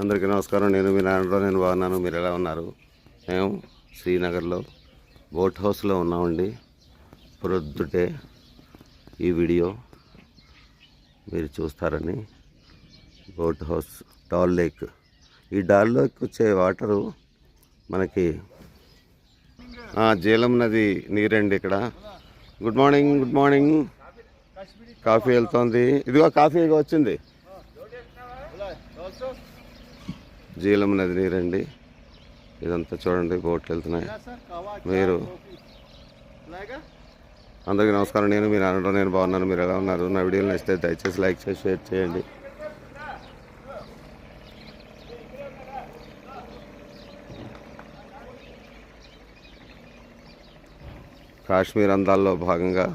అందరికీ నమస్కారం. నేను మీ నాన్నలో నేను బాగున్నాను. మీరు ఎలా ఉన్నారు? మేము శ్రీనగర్లో బోట్ హౌస్లో ఉన్నామండి. ప్రొద్దుటే ఈ వీడియో మీరు చూస్తారని. Boat house Dal lake. ఈ డాల్ లేక్ వచ్చే వాటరు మనకి జీలం నది నీరండి ఇక్కడ. Good morning good morning. Coffee వెళ్తోంది. ఇదిగో కాఫీ వచ్చింది. జీలం నది నీరండి ఇదంతా చూడండి బోట్లు వెళ్తున్నాయి. మీరు అందరికీ నమస్కారం. నేను మీరు అనడం నేను బాగున్నాను. మీరు ఎలా ఉన్నారు? నా వీడియోలు నచ్చితే దయచేసి లైక్ చేసి షేర్ చేయండి. కాశ్మీర్ అందాల్లో భాగంగా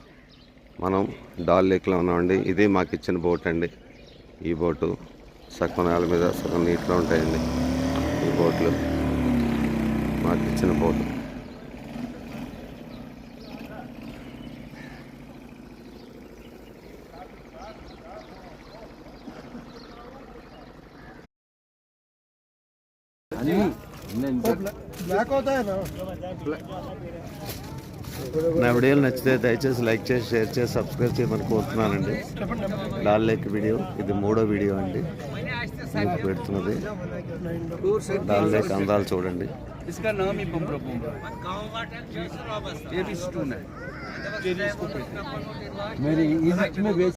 మనం డాల్ లేక్లో ఉన్నామండి. ఇది మాకు ఇచ్చిన బోట్ అండి ఈ బోటు. సగం నేల మీద సగం నీటిలో ఉంటాయండి ఈ బోట్లు. మాకు ఇచ్చిన బోట్లు. నా వీడియోలు నచ్చితే దయచేసి లైక్ చేసి షేర్ చేసి సబ్స్క్రైబ్ చేయమని కోరుతున్నానండి. Doll lake video. ఇది మూడో వీడియో అండి. పెడుతున్నది డాల్ లేక్ అందాలు చూడండి इसका नाम ही बम्बरा बम्बरा ये भी स्टोन है मेरी इजिप्ट में बेच